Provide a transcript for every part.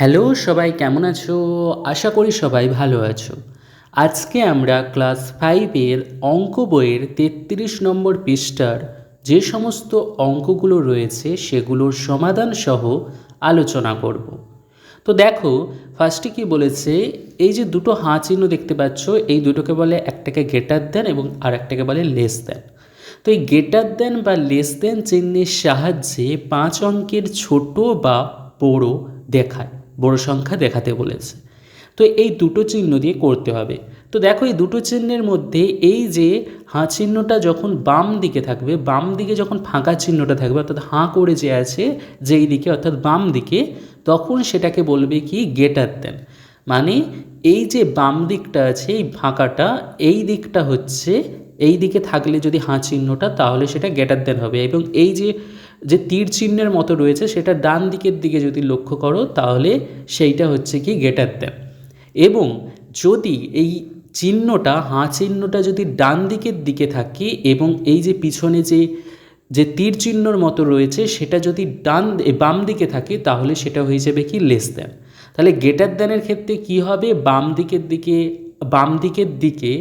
Hello সবাই, কেমন আছো? আশা করি সবাই ভালো আছো। আজকে আমরা ক্লাস ফাইভের অঙ্ক বইয়ের তেত্রিশ নম্বর পৃষ্ঠার যে সমস্ত অঙ্কগুলো রয়েছে সেগুলোর সমাধান সহ আলোচনা করব। তো দেখো ফার্স্টে কি বলেছে, এই যে দুটো হাঁ চিহ্ন দেখতে পাচ্ছ, এই দুটোকে বলে একটাকে গেটার দেন এবং আর একটাকে বলে লেস দেন তো এই গেটার দেন বা লেস দেন চিহ্নের সাহায্যে পাঁচ অঙ্কের ছোট বা বড় দেখায়। বড় সংখ্যা দেখাতে বলেছে। তো এই দুটো চিহ্ন দিয়ে করতে হবে। তো দেখো এই দুটো চিহ্নের মধ্যে এই যে হাঁ চিহ্নটা যখন বাম দিকে থাকবে, বাম দিকে যখন ফাঁকা চিহ্নটা থাকবে, অর্থাৎ হাঁ করে যে আছে, যেই দিকে, অর্থাৎ বাম দিকে, তখন সেটাকে বলবে কি? গেটার দেন মানে এই যে বাম দিকটা আছে, এই ফাঁকাটা, এই দিকটা হচ্ছে, এই দিকে থাকলে যদি হাঁ চিহ্নটা, তাহলে সেটা গেটার দেন হবে। এবং এই যে যে তীর চিহ্নের মতো রয়েছে, সেটা ডান দিকের দিকে যদি লক্ষ্য করো, তাহলে সেইটা হচ্ছে কি গেটার দেন এবং যদি এই চিহ্নটা, হাঁ চিহ্নটা যদি ডান দিকের দিকে থাকে এবং এই যে পিছনে যে যে তীর চিহ্নর মতো রয়েছে, সেটা যদি ডান বাম দিকে থাকে, তাহলে সেটা হয়ে যাবে কি লেস দেন তাহলে গেটার দেনের ক্ষেত্রে কি হবে? বাম দিকের দিকে, বাম দিকের দিকে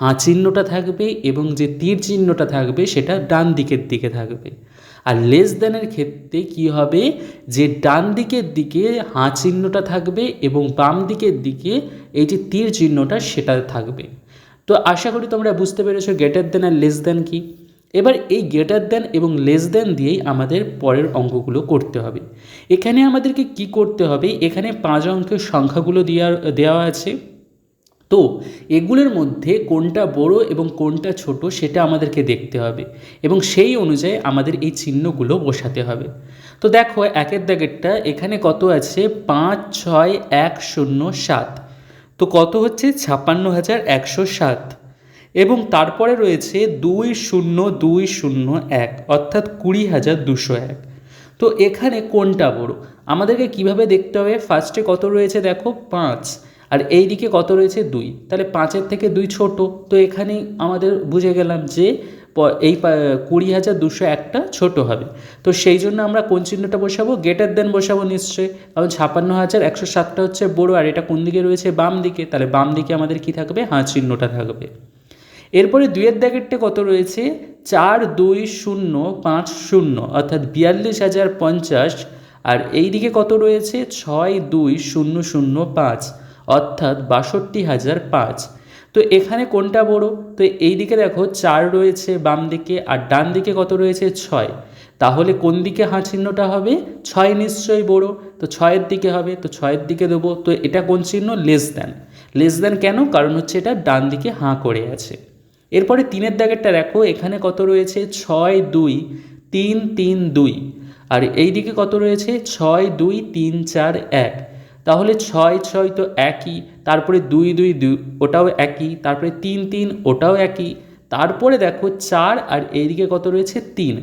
হাঁ চিহ্নটা থাকবে এবং যে তীর চিহ্নটা থাকবে, সেটা ডান দিকের দিকে থাকবে। আর লেস দেনের ক্ষেত্রে কি হবে? যে ডান দিকের দিকে হাঁ চিহ্নটা থাকবে এবং বাম দিকের দিকে এই যে তীর চিহ্নটা সেটা থাকবে। তো আশা করি তোমরা বুঝতে পেরেছ গেটার দেন আর লেস দেন কি। এবার এই গেটার দেন এবং লেস দেন দিয়েই আমাদের পরের অঙ্কগুলো করতে হবে। এখানে আমাদেরকে কি করতে হবে? এখানে পাঁচ অঙ্কের সংখ্যাগুলো দেওয়া দেওয়া আছে। তো এগুলোর মধ্যে কোনটা বড় এবং কোনটা ছোট সেটা আমাদেরকে দেখতে হবে এবং সেই অনুযায়ী আমাদের এই চিহ্নগুলো বসাতে হবে। তো দেখো একের দাগেরটা এখানে কত আছে? পাঁচ, ছয়, এক, শূন্য, সাত। তো কত হচ্ছে? ছাপ্পান্ন হাজার একশো সাত। এবং তারপরে রয়েছে দুই, শূন্য দুই, শূন্য, এক, অর্থাৎ কুড়ি হাজার দুশো এক। তো এখানে কোনটা বড়? আমাদেরকে কীভাবে দেখতে হবে? ফার্স্টে কত রয়েছে দেখো? পাঁচ। আর এই দিকে কত রয়েছে? দুই। তাহলে পাঁচের থেকে দুই ছোট। তো এখানেই আমাদের বুঝে গেলাম যে এই কুড়ি হাজার দুশো একটা ছোট হবে। তো সেই জন্য আমরা কোন চিহ্নটা বসাবো? গেটার দেন বসাবো নিশ্চয়ই। কারণ ছাপান্ন হাজার, একশো সাতটা হচ্ছে বড়ো, আর এটা কোন দিকে রয়েছে? বাম দিকে। তাহলে বাম দিকে আমাদের কি থাকবে? হাঁ চিহ্নটা থাকবে। এরপরে দুইয়ের দাগেরটা কত রয়েছে? চার, দুই, শূন্য, পাঁচ, শূন্য। অর্থাৎ বিয়াল্লিশ হাজার পঞ্চাশ। আর এই দিকে কত রয়েছে? ছয়, দুই, শূন্য শূন্য, পাঁচ। অর্থাৎ বাষট্টি হাজার পাঁচ। তো এখানে কোনটা বড়? তো এই দিকে দেখো চার রয়েছে বাম দিকে আর ডান দিকে কত রয়েছে? ছয়। তাহলে কোন দিকে হাঁ চিহ্নটা হবে? ছয় নিশ্চয়ই বড়। তো ছয়ের দিকে হবে, তো ছয়ের দিকে দেবো। তো এটা কোন চিহ্ন? Less than. লেস দেন কেন? কারণ হচ্ছে এটা ডান দিকে হাঁ করে আছে। এরপরে তিনের দাগেরটা দেখো, এখানে কত রয়েছে? ছয় দুই তিন তিন দুই। আর এই দিকে কত রয়েছে? ছয় দুই তিন চার এক। তাহলে ছয় ছয় তো একই, তারপরে দুই দুই দুই, ওটাও একই, তারপরে তিন তিন, ওটাও একই, তারপরে দেখো চার আর এইদিকে কত রয়েছে? তিন।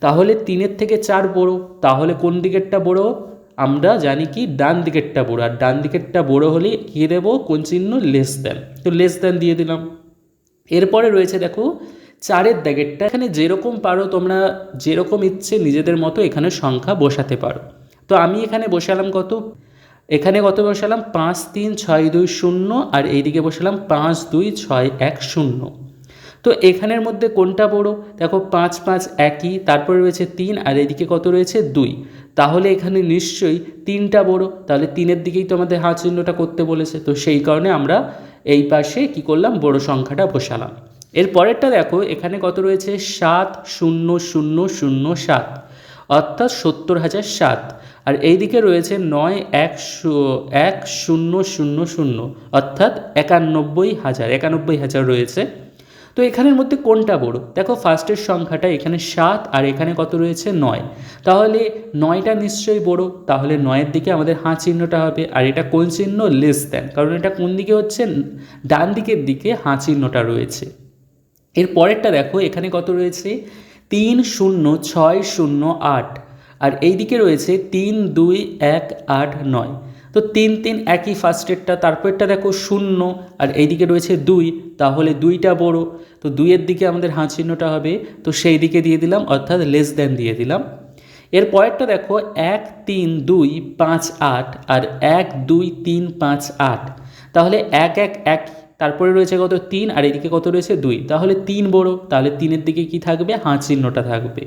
তাহলে তিনের থেকে চার বড়, তাহলে কোন দিকেরটা বড়? আমরা জানি কি ডান দিকেরটা বড়, আর ডান দিকেরটা বড়ো হলে কী দেবো? কোন চিহ্ন? লেস দেন তো লেস দেন দিয়ে দিলাম। এরপরে রয়েছে দেখো চারের দাগেরটা। এখানে যেরকম পারো তোমরা যেরকম ইচ্ছে নিজেদের মতো এখানে সংখ্যা বসাতে পারো। তো আমি এখানে বসালাম কত? এখানে কত বসালাম? পাঁচ তিন ছয় দুই শূন্য আর এইদিকে বসালাম পাঁচ দুই ছয় এক শূন্য। তো এখানের মধ্যে কোনটা বড় দেখো পাঁচ পাঁচ একই, তারপরে রয়েছে তিন আর এদিকে কত রয়েছে? দুই। তাহলে এখানে নিশ্চয়ই তিনটা বড় তাহলে তিনের দিকেই তো আমাদের হাত চিহ্নটা করতে বলেছে। তো সেই কারণে আমরা এই পাশে কি করলাম? বড় সংখ্যাটা বসালাম। এর পরেরটা দেখো, এখানে কত রয়েছে? সাত শূন্য শূন্য শূন্য সাত। অর্থাৎ সত্তর হাজার সাত। আর এই দিকে রয়েছে নয় এক এক শূন্য শূন্য শূন্য, অর্থাৎ একানব্বই হাজার একানব্বই হাজার রয়েছে। তো এখানের মধ্যে কোনটা বড়? দেখো ফার্স্টের সংখ্যাটা এখানে সাত আর এখানে কত রয়েছে? নয়। তাহলে নয়টা নিশ্চয়ই বড়, তাহলে নয়ের দিকে আমাদের হাঁ চিহ্নটা হবে, আর এটা কোন চিহ্ন? লেস দেন কারণ এটা কোন দিকে হচ্ছে? ডান দিকের দিকে হাঁ চিহ্নটা রয়েছে। এর পরেরটা দেখো, এখানে কত রয়েছে? তিন শূন্য, ছয় শূন্য, আট। আর এই দিকে রয়েছে তিন, দুই, এক, আট, নয়। তো তিন তিন একই ফার্স্টেরটা তারপরেরটা দেখো শূন্য, আর এইদিকে রয়েছে দুই, তাহলে দুইটা বড়। তো দুইয়ের দিকে আমাদের হাঁ চিহ্নটা হবে, তো সেই দিকে দিয়ে দিলাম, অর্থাৎ লেস দেন দিয়ে দিলাম। এর পরেরটা দেখো এক, তিন, দুই, পাঁচ, আট, আর এক, দুই, তিন, পাঁচ, আট। তাহলে এক এক এক, তারপরে রয়েছে কত? তিন, আর এদিকে কত রয়েছে? দুই। তাহলে তিন বড়, তাহলে তিনের দিকে কি থাকবে? হাঁ চিহ্নটা থাকবে।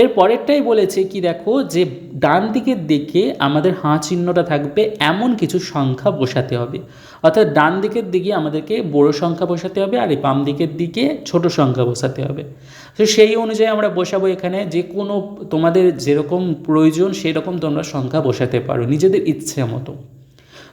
এর পরেরটাই বলেছে কি দেখো, যে ডান দিকের দিকে আমাদের হাঁ চিহ্নটা থাকবে, এমন কিছু সংখ্যা বসাতে হবে। অর্থাৎ ডান দিকের দিকে আমাদেরকে বড় সংখ্যা বসাতে হবে আর এই বাম দিকের দিকে ছোট সংখ্যা বসাতে হবে। তো সেই অনুযায়ী আমরা বসাবো এখানে যে কোনো তোমাদের যেরকম প্রয়োজন সেরকম তোমরা সংখ্যা বসাতে পারো, নিজেদের ইচ্ছে মতো।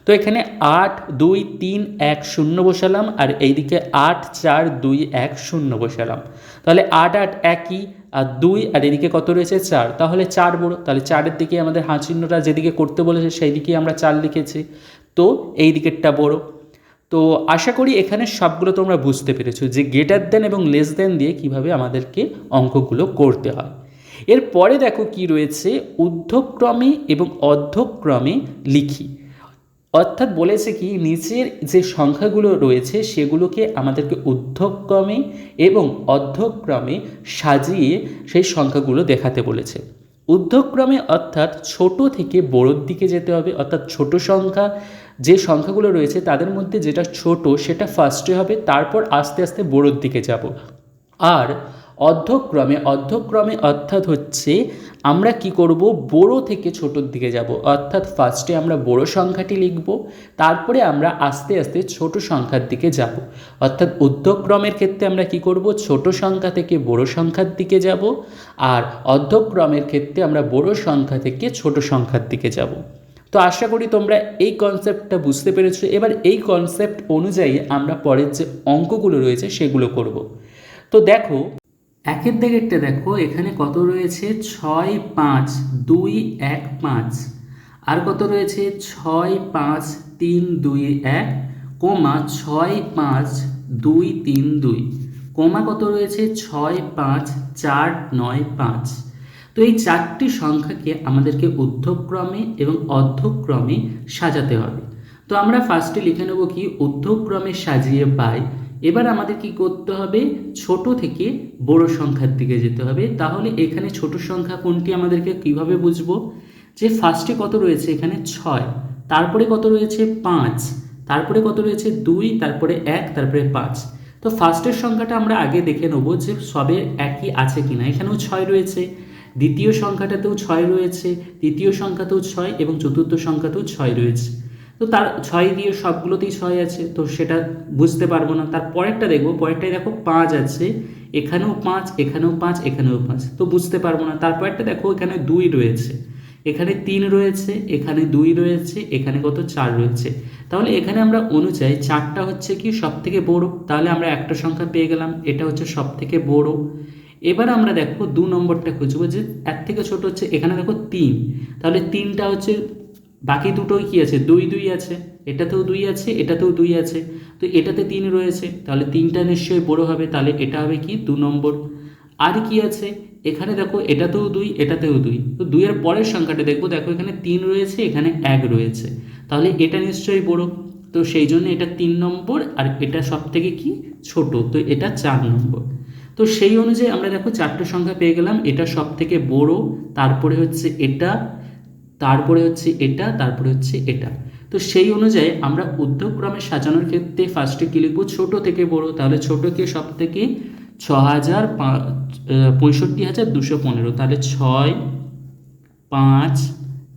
তো এখানে আট, দুই, তিন, এক, শূন্য বসালাম আর এইদিকে আট, চার, দুই, এক, শূন্য বসালাম। তাহলে আট আট, একই আর দুই আর এদিকে কত রয়েছে? চার। তাহলে চার বড়, তাহলে চারের দিকে আমাদের হাঁ চিহ্নটা যেদিকে করতে বলেছে সেই দিকেই আমরা চার লিখেছি। তো এই দিকেরটা বড়। তো আশা করি এখানে সবগুলো তোমরা বুঝতে পেরেছ যে গেটার দেন এবং লেস দেন দিয়ে কীভাবে আমাদেরকে অঙ্কগুলো করতে হয়। এরপরে দেখো কি রয়েছে ঊর্ধ্বক্রমে এবং অর্ধক্রমে লিখি। অর্থাৎ বলেছে কি, নিচের যে সংখ্যাগুলো রয়েছে সেগুলোকে আমাদেরকে ঊর্ধ্বক্রমে এবং অর্ধক্রমে সাজিয়ে সেই সংখ্যাগুলো দেখাতে বলেছে। ঊর্ধ্বক্রমে অর্থাৎ ছোট থেকে বড়োর দিকে যেতে হবে, অর্থাৎ ছোট সংখ্যা, যে সংখ্যাগুলো রয়েছে তাদের মধ্যে যেটা ছোট সেটা ফার্স্টে হবে, তারপর আস্তে আস্তে বড়োর দিকে যাব। আর অর্ধক্রমে অর্ধক্রমে অর্থাৎ হচ্ছে আমরা কি করব? বড় থেকে ছোটোর দিকে যাব। অর্থাৎ ফার্স্টে আমরা বড় সংখ্যাটি লিখব, তারপরে আমরা আস্তে আস্তে ছোট সংখ্যার দিকে যাব। অর্থাৎ ঊর্ধ্বক্রমের ক্ষেত্রে আমরা কি করব? ছোট সংখ্যা থেকে বড় সংখ্যার দিকে যাব, আর অর্ধক্রমের ক্ষেত্রে আমরা বড় সংখ্যা থেকে ছোট সংখ্যার দিকে যাব। তো আশা করি তোমরা এই কনসেপ্টটা বুঝতে পেরেছ। এবার এই কনসেপ্ট অনুযায়ী আমরা পরের যে অঙ্কগুলো রয়েছে সেগুলো করব। তো দেখো একের দিকেরটা দেখো, এখানে কত রয়েছে? ছয়, পাঁচ, দুই, এক, পাঁচ। আর কত রয়েছে? ছয়, পাঁচ, তিন, দুই, এক, কোমা ছয়, পাঁচ, দুই, তিন, দুই। কোমা কত রয়েছে? ছয়, পাঁচ, চার, নয়, পাঁচ। তো এই চারটি সংখ্যাকে আমাদেরকে ঊর্ধ্বক্রমে এবং অর্ধক্রমে সাজাতে হবে। তো আমরা ফার্স্টে লিখে নেব কি? ঊর্ধ্বক্রমে সাজিয়ে পাই এবার আমাদের কি করতে হবে? ছোট থেকে বড় সংখ্যার দিকে যেতে হবে। তাহলে এখানে ছোট সংখ্যা কোনটি আমাদেরকে কীভাবে বুঝব? যে ফার্স্টে কত রয়েছে? এখানে ছয়। তারপরে কত রয়েছে? পাঁচ। তারপরে কত রয়েছে? দুই। তারপরে এক। তারপরে পাঁচ। তো ফার্স্টের সংখ্যাটা আমরা আগে দেখে নেব যে সবে একই আছে কিনা। এখানেও ছয় রয়েছে। দ্বিতীয় সংখ্যাটাতেও ছয় রয়েছে। তৃতীয় সংখ্যাতেও ছয় এবং চতুর্থ সংখ্যাতেও ছয় রয়েছে। তো তার ছয় দিয়ে সবগুলোতেই ছয় আছে, তো সেটা বুঝতে পারব না। তার পরেরটা দেখব পরেরটাই দেখো পাঁচ আছে, এখানেও পাঁচ এখানেও পাঁচ এখানেও পাঁচ, তো বুঝতে পারব না। তারপরেরটা দেখো, এখানে দুই রয়েছে, এখানে তিন রয়েছে, এখানে দুই রয়েছে, এখানে কত? চার রয়েছে। তাহলে এখানে আমরা অনুযায়ী চারটা হচ্ছে কি সব থেকে বড়? তাহলে আমরা একটা সংখ্যা পেয়ে গেলাম, এটা হচ্ছে সব থেকে বড়। এবার আমরা দেখো দু নম্বরটা খুঁজবো যে এর থেকে ছোট হচ্ছে, এখানে দেখো তিন, তাহলে তিনটা হচ্ছে বাকি দুটোই কি আছে? দুই দুই আছে। এটাতেও দুই আছে, এটাতেও দুই আছে। তো এটাতে তিন রয়েছে। তাহলে তিনটা নিশ্চয়ই বড় হবে। তাহলে এটা হবে কি? দু নম্বর। আর কি আছে? এখানে দেখো, এটাতেও দুই এটাতেও দুই। তো দুইয়ের পরের সংখ্যাটা দেখব। দেখো, এখানে তিন রয়েছে, এখানে এক রয়েছে। তাহলে এটা নিশ্চয়ই বড়। তো সেই জন্য এটা তিন নম্বর আর এটা সব থেকে কি? ছোট। তো এটা চার নম্বর। তো সেই অনুযায়ী আমরা দেখো চারটে সংখ্যা পেয়ে গেলাম। এটা সব থেকে বড়। তারপরে হচ্ছে এটা তারপরে হচ্ছে এটা, তারপরে হচ্ছে এটা। তো সেই অনুযায়ী আমরা উদ্যোগক্রমে সাজানোর ক্ষেত্রে ফার্স্টে কী লিখব? ছোটো থেকে বড়। তাহলে ছোটোকে সব থেকে ছ হাজার পঁয়ষট্টি হাজার দুশো পনেরো। তাহলে ছয়, পাঁচ,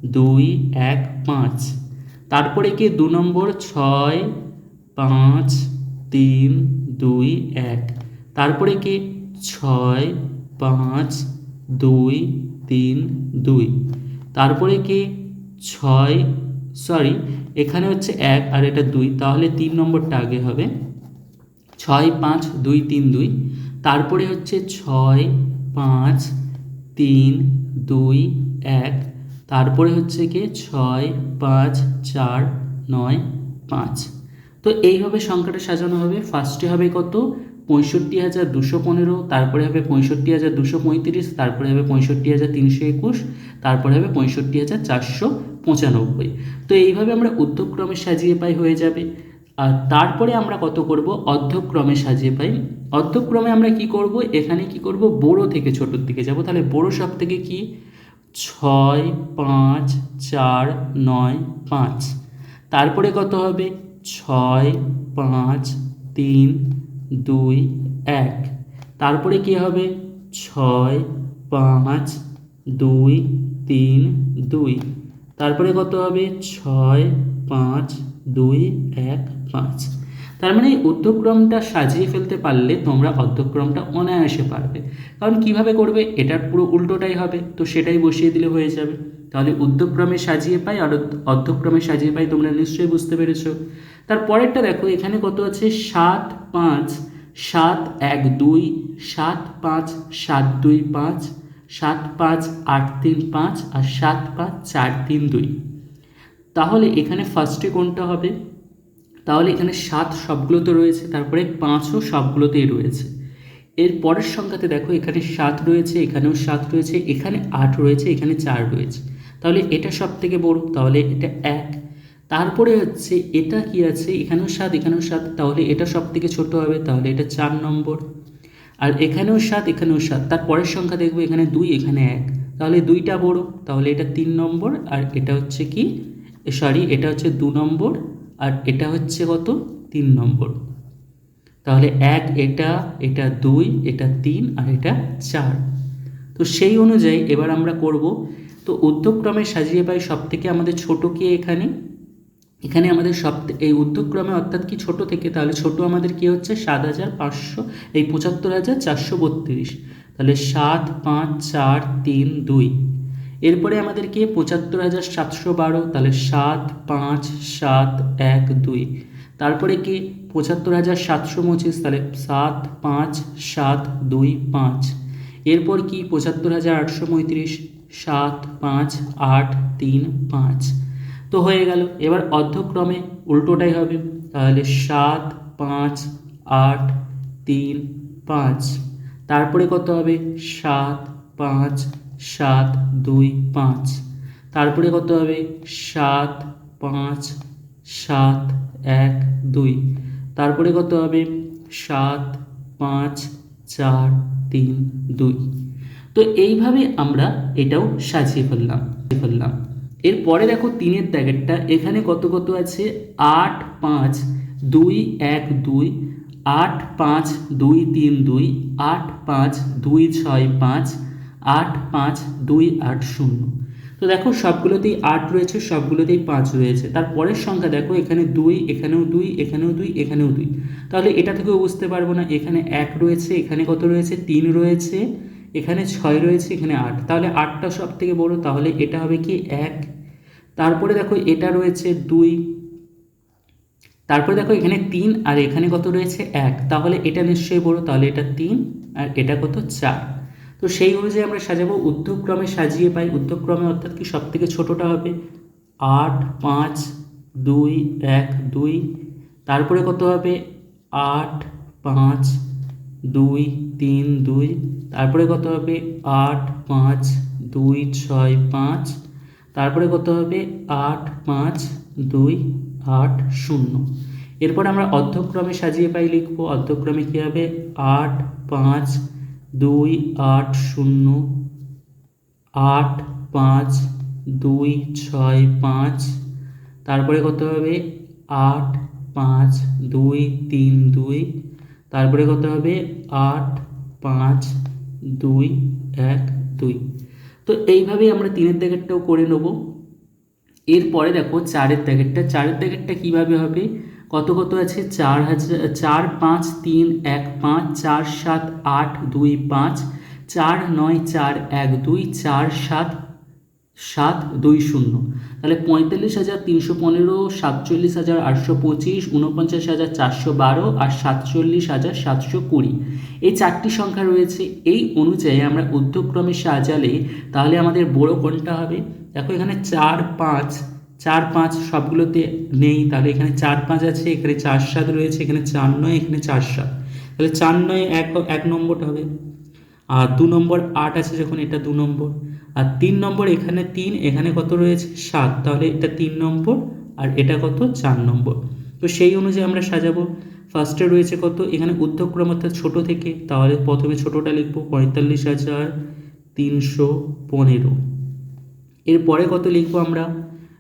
দুই, এক, পাঁচ। তারপরে কি? দু নম্বর, ছয়, পাঁচ, তিন, দুই, এক। তারপরে কি? ছয়, পাঁচ, দুই, তিন, দুই। তারপরে কি? ছয় সরি এখানে হচ্ছে এক আর এটা দুই, তাহলে তিন নম্বরটা আগে হবে। ছয়, পাঁচ, দুই, তিন, দুই, তারপরে হচ্ছে ছয়, পাঁচ, তিন, দুই, এক, তারপরে হচ্ছে কি? ছয়, পাঁচ, চার, নয়, পাঁচ। তো এইভাবে সংখ্যাটা সাজানো হবে। ফার্স্টে হবে কত? পঁয়ষট্টি হাজার দুশো পনেরো, তারপরে হবে পঁয়ষট্টি হাজার দুশো পঁয়ত্রিশ, তারপরে হবে পঁয়ষট্টি হাজার তিনশো একুশ, তারপরে হবে পঁয়ষট্টি হাজার চারশো পঁচানব্বই। তো এইভাবে আমরা উদ্যোগক্রমে সাজিয়ে পাই হয়ে যাবে। আর তারপরে আমরা কত করব? অর্ধক্রমে সাজিয়ে পাই। অর্ধক্রমে আমরা কি করব? এখানে কি করব? বড় থেকে ছোটোর দিকে যাব। তাহলে বড় সব থেকে কি? ছয়, পাঁচ, চার, নয়, পাঁচ। তারপরে কত হবে? ছয়, পাঁচ, তিন দুই, এক। তারপরে কি হবে? ছয়, পাঁচ, দুই, তিন, দুই। তারপরে কত হবে? ছয়, পাঁচ, দুই, এক, পাঁচ। তার মানে উদ্ধক্রমটা সাজিয়ে ফেলতে পারলে তোমরা অর্ধক্রমটা অনায়াসে পারবে। কারণ কীভাবে করবে? এটার পুরো উল্টোটাই হবে। তো সেটাই বসিয়ে দিলে হয়ে যাবে। তাহলে উদ্ধক্রমে সাজিয়ে পাই আর অর্ধক্রমে সাজিয়ে পাই তোমরা নিশ্চয়ই বুঝতে পেরেছ। তার পরেরটা দেখো, এখানে কত আছে? সাত পাঁচ, সাত এক দুই, সাত পাঁচ সাত দুই পাঁচ, সাত পাঁচ আট তিন পাঁচ আর সাত পাঁচ চার তিন দুই। তাহলে এখানে ফার্স্টে কোনটা হবে? তাহলে এখানে সাত সবগুলোতে রয়েছে, তারপরে পাঁচও সবগুলোতেই রয়েছে। এর পরের সংখ্যাতে দেখো, এখানে সাত রয়েছে, এখানেও সাত রয়েছে, এখানে আট রয়েছে, এখানে চার রয়েছে। তাহলে এটা সব থেকে বড়, তাহলে এটা এক তারপরে হচ্ছে এটা কি আছে? এখানেও সাত এখানেও সাত। তাহলে এটা সব থেকে ছোট হবে, তাহলে এটা চার নম্বর। আর এখানেও সাত এখানেও সাত। তার পরের সংখ্যা দেখব, এখানে দুই, এখানে এক। তাহলে দুইটা বড়, তাহলে এটা তিন নম্বর। আর এটা হচ্ছে কি? সরি এটা হচ্ছে দু নম্বর। আর এটা হচ্ছে কত? তিন নম্বর। তাহলে এক, এটা এটা দুই, এটা তিন, আর এটা চার। তো সেই অনুযায়ী এবার আমরা করব। তো উদ্যোগক্রমে সাজিয়ে পাই সব থেকে আমাদের ছোট কে এখানে? এখানে আমাদের সব এই উদ্যোগক্রমে অর্থাৎ কি ছোট থেকে, তাহলে ছোট আমাদের কি হচ্ছে? সাত হাজার পাঁচশো, এই পঁচাত্তর হাজার চারশো বত্রিশ। তাহলে সাত, পাঁচ, চার, তিন, দুই। এরপরে আমাদের কি? পঁচাত্তর হাজার সাতশো বারো, তাহলে সাত, পাঁচ, সাত, এক, দুই। তারপরে কি? পঁচাত্তর হাজার সাতশো পঁচিশ, তাহলে সাত, পাঁচ, সাত, দুই, পাঁচ। এরপর কি? পঁচাত্তর হাজার আটশো পঁয়ত্রিশ, সাত, পাঁচ, আট, তিন, পাঁচ। তো হয়ে গেল। এবার অর্ধক্রমে উল্টোটাই হবে। তাহলে সাত, পাঁচ, আট, তিন, পাঁচ। তারপরে কত হবে? সাত, পাঁচ, সাত, দুই, পাঁচ। তারপরে কত হবে? সাত, পাঁচ, সাত, এক, দুই। তারপরে কত হবে? সাত, পাঁচ, চার, তিন, দুই। তো এইভাবে আমরা এটাও সাজিয়ে ফেললাম ফেললাম। এরপরে দেখো তিনের দাগেরটা, এখানে কত কত আছে? আট, পাঁচ, দুই, এক, দুই, আট, পাঁচ, দুই, তিন, দুই, আট, পাঁচ, দুই, ছয়, পাঁচ, আট, পাঁচ, দুই, আট, শূন্য। তো দেখো সবগুলোতেই আট রয়েছে, সবগুলোতেই পাঁচ রয়েছে। তার পরের সংখ্যা দেখো, এখানে দুই, এখানেও দুই এখানেও দুই এখানেও দুই। তাহলে এটা থেকেও বুঝতে পারব না, এখানে এক রয়েছে, এখানে কত রয়েছে? তিন রয়েছে। এখানে ছয় রয়েছে, এখানে আট। তাহলে আটটা সব থেকে বড়, তাহলে এটা হবে কি এক। তারপরে দেখো এটা রয়েছে দুই। তারপরে দেখো এখানে তিন, আর এখানে কত রয়েছে এক। তাহলে এটা নিশ্চয়ই বড়, তাহলে এটা তিন, আর এটা কত চার। তো সেই অনুযায়ী আমরা সাজাবো। উদ্যোগক্রমে সাজিয়ে পাই। উদ্যোগক্রমে অর্থাৎ কি সব থেকে ছোটোটা হবে? আট, পাঁচ, দুই, এক, দুই। তারপরে কত হবে? আট, পাঁচ দুই, তিন, দুই, তারপরে কত হবে? আট, পাঁচ, দুই, ছয়, পাঁচ, তারপরে কত হবে? আট, পাঁচ, দুই, আট, শূন্য। এরপর আমরা অর্ধক্রমে সাজিয়ে পাই লিখব, অর্ধক্রমে কী হবে? আট, পাঁচ, দুই, আট, শূন্য, আট, পাঁচ, দুই, ছয়, পাঁচ, তারপরে কত হবে? আট, পাঁচ, দুই, তিন, দুই তারপরে কত হবে? আট, পাঁচ, দুই, এক, দুই। তো এইভাবেই আমরা তিনের দাগেরটাও করে নেব। এরপরে দেখো চারের দাগেরটা চারের দাগেরটা কীভাবে হবে? কত কত আছে? চার হাজার, চার, পাঁচ, তিন, এক, পাঁচ, চার, সাত, আট, দুই, পাঁচ, চার, নয়, চার, এক, দুই, চার, সাত সাত দুই শূন্য। তাহলে পঁয়তাল্লিশ হাজার তিনশো পনেরো, সাতচল্লিশ হাজার আটশো পঁচিশ উনপঞ্চাশ হাজার চারশো বারো আর সাতচল্লিশ হাজার সাতশো কুড়ি। এই চারটি সংখ্যা রয়েছে। এই অনুযায়ী আমরা উদ্যোগক্রমে সাজালে তাহলে আমাদের বড় কোনটা হবে? দেখো এখানে চার পাঁচ চার পাঁচ সবগুলোতে নেই। তাহলে এখানে চার পাঁচ আছে, এখানে চার সাত রয়েছে, এখানে চার নয়, এখানে চার সাত। তাহলে চার নয় এক এক নম্বরটা হবে। আর দু নম্বর আট আছে যখন, এটা দু নম্বর। আর তিন নম্বর এখানে তিন, এখানে কত রয়েছে? সাত। তাহলে এটা তিন নম্বর আর এটা কত? চার নম্বর। তো সেই অনুযায়ী আমরা সাজাবো। ফার্স্টে রয়েছে কত? এখানে উদ্যোগক্রম অর্থাৎ ছোটো থেকে, তাহলে প্রথমে ছোটোটা লিখব পঁয়তাল্লিশ হাজার তিনশো পনেরো। এরপরে কত লিখব আমরা?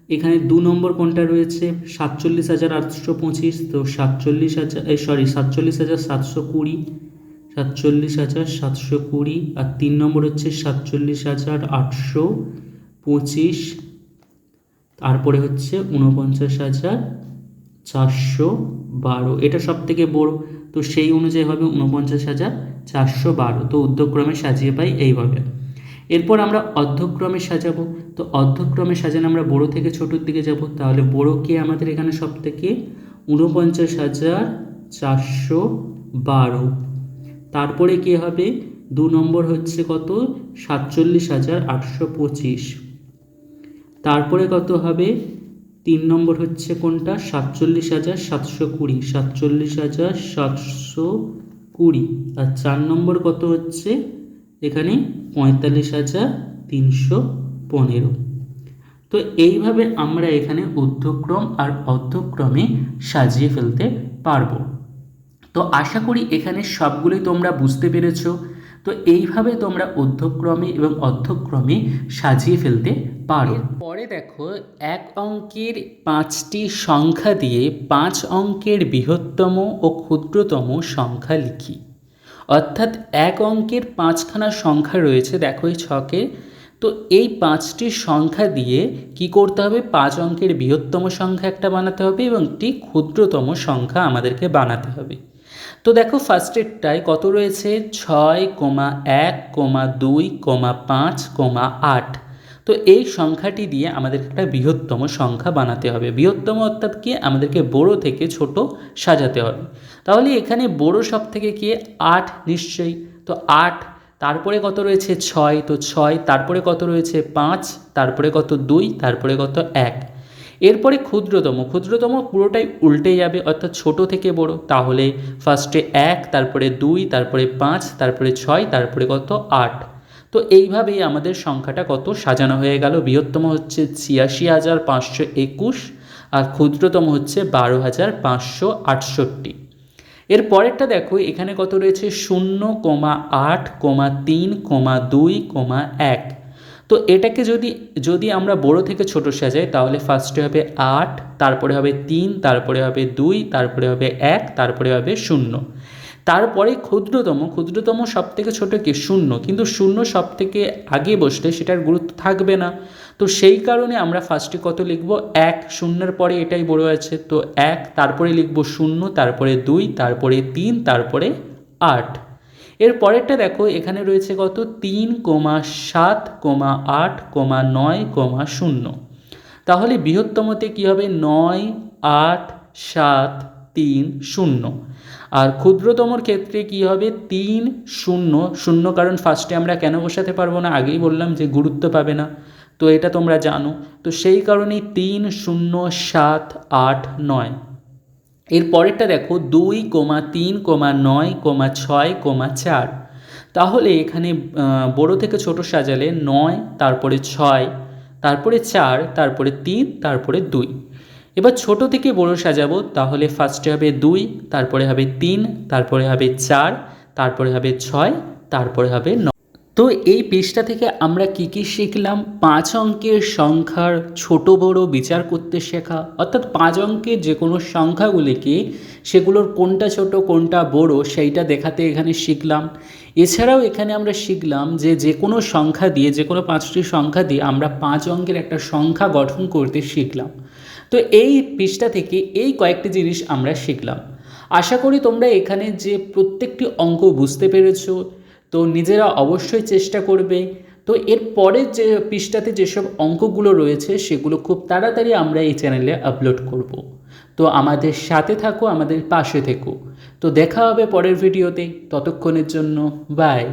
এখানে দু নম্বর কোনটা রয়েছে? সাতচল্লিশ হাজার আটশো পঁচিশ, তো সাতচল্লিশ হাজার সরি, সাতচল্লিশ হাজার সাতশো কুড়ি। সাতচল্লিশ হাজার সাতশো কুড়ি আর তিন নম্বর হচ্ছে সাতচল্লিশ হাজার আটশো পঁচিশ। তারপরে হচ্ছে উনপঞ্চাশ হাজার চারশো বারো। এটা সব থেকে বড়। তো সেই অনুযায়ী হবে উনপঞ্চাশ হাজার চারশো বারো। তো উদ্যোগক্রমে সাজিয়ে পাই এইভাবে। এরপর আমরা অর্ধক্রমে সাজাবো। তো অর্ধক্রমে সাজানো আমরা বড়ো থেকে ছোটোর দিকে যাব। তাহলে বড়োকে আমাদের এখানে সব থেকে উনপঞ্চাশ হাজার চারশো বারো। তারপরে কি হবে? দু নম্বর হচ্ছে কত? সাতচল্লিশ হাজার আটশো পঁচিশ। তারপরে কত হবে? তিন নম্বর হচ্ছে কোনটা? সাতচল্লিশ হাজার সাতশো কুড়ি। সাতচল্লিশ হাজার সাতশো কুড়ি। আর চার নম্বর কত হচ্ছে? এখানে পঁয়তাল্লিশ হাজার তিনশো পনেরো। তো এইভাবে আমরা এখানে ঊর্ধ্বক্রম আর অর্ধক্রমে সাজিয়ে ফেলতে পারব। তো আশা করি এখানে সবগুলোই তোমরা বুঝতে পেরেছ। তো এইভাবে তোমরা অধ্যক্রমে এবং অর্ধক্রমে সাজিয়ে ফেলতে পারো। পরে দেখো, এক অঙ্কের পাঁচটি সংখ্যা দিয়ে পাঁচ অঙ্কের বৃহত্তম ও ক্ষুদ্রতম সংখ্যা লিখি। অর্থাৎ এক অঙ্কের পাঁচখানা সংখ্যা রয়েছে দেখো এই ছকে। তো এই পাঁচটি সংখ্যা দিয়ে কি করতে হবে? পাঁচ অঙ্কের বৃহত্তম সংখ্যা একটা বানাতে হবে এবং একটি ক্ষুদ্রতম সংখ্যা আমাদেরকে বানাতে হবে। তো দেখো ফার্স্টেরটায় কত রয়েছে? ছয় কোমা এক কোমা দুই কোমা পাঁচ কোমা আট। তো এই সংখ্যাটি দিয়ে আমাদের একটা বৃহত্তম সংখ্যা বানাতে হবে। বৃহত্তম অর্থাৎ কি? আমাদেরকে বড় থেকে ছোট সাজাতে হবে। তাহলে এখানে বড় সব থেকে কি? আট নিশ্চয়ই। তো আট, তারপরে কত রয়েছে? ছয়। তো ছয়, তারপরে কত রয়েছে? পাঁচ, তারপরে কত দুই, তারপরে কত এক। এরপরে ক্ষুদ্রতম ক্ষুদ্রতম পুরোটাই উল্টে যাবে, অর্থাৎ ছোট থেকে বড়। তাহলে ফার্স্টে এক, তারপরে দুই, তারপরে পাঁচ, তারপরে ছয়, তারপরে কত? আট। তো এইভাবেই আমাদের সংখ্যাটা কত? সাজানো হয়ে গেল। বৃহত্তম হচ্ছে ছিয়াশি হাজার পাঁচশো একুশ আর ক্ষুদ্রতম হচ্ছে বারো হাজার পাঁচশো আটষট্টি। এর পরেরটা দেখো, এখানে কত রয়েছে? শূন্য কোমা আট কোমা তিন কোমা দুই কোমা এক। তো এটাকে যদি যদি আমরা বড় থেকে ছোট সাজাই, তাহলে ফার্স্টে হবে আট, তারপরে হবে তিন, তারপরে হবে দুই, তারপরে হবে এক, তারপরে হবে শূন্য। তারপরে ক্ষুদ্রতম ক্ষুদ্রতম সব থেকে ছোটো কি? শূন্য। কিন্তু শূন্য সব থেকে আগে বসলে সেটার গুরুত্ব থাকবে না। তো সেই কারণে আমরা ফার্স্টে কত লিখব? এক। শূন্যের পরে এটাই বড় আছে। তো এক, তারপরে লিখব শূন্য, তারপরে দুই, তারপরে তিন, তারপরে আট। এর পরেরটা দেখো, এখানে রয়েছে কত? তিন কোমা সাত কোমা আট কোমা নয় কোমা শূন্য। তাহলে বৃহত্তমতে কী হবে? নয়, আট, সাত, তিন, শূন্য। আর ক্ষুদ্রতমর ক্ষেত্রে কি হবে? তিন, শূন্য। শূন্য কারণ ফার্স্টে আমরা কেন বসাতে পারব না? আগেই বললাম যে গুরুত্ব পাবে না। তো এটা তোমরা জানো। তো সেই কারণেই তিন, শূন্য, সাত, আট, নয়। এর পরেরটা দেখো দুই কোমা তিন কোমা নয় কোমা ছয় কোমা চার। তাহলে এখানে বড় থেকে ছোট সাজালে নয়, তারপরে ছয়, তারপরে চার, তারপরে তিন, তারপরে দুই। এবার ছোট থেকে বড় সাজাবো, তাহলে ফার্স্টে হবে দুই, তারপরে হবে তিন, তারপরে হবে চার, তারপরে হবে ছয়, তারপরে হবে ন। তো এই পেজটা থেকে আমরা কি কি শিখলাম? পাঁচ অঙ্কের সংখ্যার ছোট বড় বিচার করতে শেখা। অর্থাৎ পাঁচ অঙ্কের যে কোনো সংখ্যাগুলিকে সেগুলোর কোনটা ছোট, কোনটা বড়, সেইটা দেখাতে এখানে শিখলাম। এছাড়াও এখানে আমরা শিখলাম যে যে কোনো সংখ্যা দিয়ে যে কোনো পাঁচটি সংখ্যা দিয়ে আমরা পাঁচ অঙ্কের একটা সংখ্যা গঠন করতে শিখলাম। তো এই পৃষ্ঠা থেকে এই কয়েকটি জিনিস আমরা শিখলাম। আশা করি তোমরা এখানে যে প্রত্যেকটি অঙ্ক বুঝতে পেরেছ। তো নিজেরা অবশ্যই চেষ্টা করবে। তো এর পরের যে পৃষ্ঠাতে যেসব অঙ্কগুলো রয়েছে, সেগুলো খুব তাড়াতাড়ি আমরা এই চ্যানেলে আপলোড করব। তো আমাদের সাথে থাকো, আমাদের পাশে থেকো। তো দেখা হবে পরের ভিডিওতে। ততক্ষণের জন্য বাই